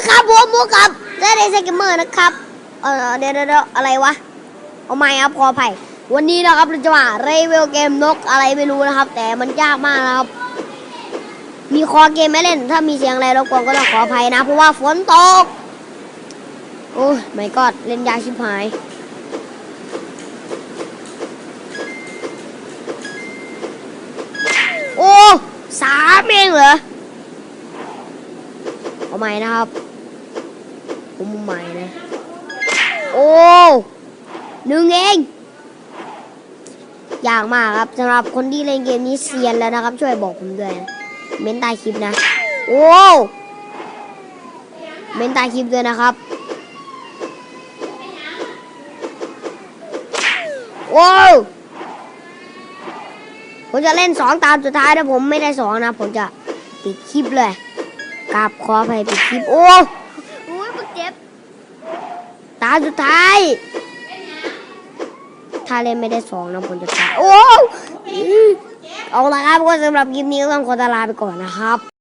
เอาละครับผมมูกับเดนเซกเมอร์นะครับเออเดี๋ยวเดอะไรวะเอาไม่ครับขออภัยวันนี้นะครับเราจะมาเรเวลเกมนกอะไรไม่รู้นะครับ แต่มันยากมากนะครับ มีคอเกมไม่เล่น ถ้ามีเสียงอะไรรบกวนก็ต้องขออภัยนะ เพราะว่าฝนตก โอ้ยไม่กอดเล่นยากชิบหายโอ้สามเองเหรอเอาใหม่นะครับ ผมใหม่นะ โอ้หนึ่งเองยากมากครับสำหรับคนที่เล่นเกมนี้เซียนแล้วนะครับ ช่วยบอกผมด้วยนะเมนใต้คลิปนะ โอ้เมนใต้คลิปด้วยนะครับ โอ้ผมจะเล่นสองตามสุดท้ายถ้าผมไม่ได้สองนะ ผมจะปิดคลิปเลยกราบขออภัยปิดคลิป โอ้โอ้ยมึงเจ็บ ตาสุดท้ายถ้าเล่นไม่ได้สองนะผมจะตายโอ้เอาละครับก็สำหรับคลิปนี้ก็ต้องขอตาลาไปก่อนนะครับ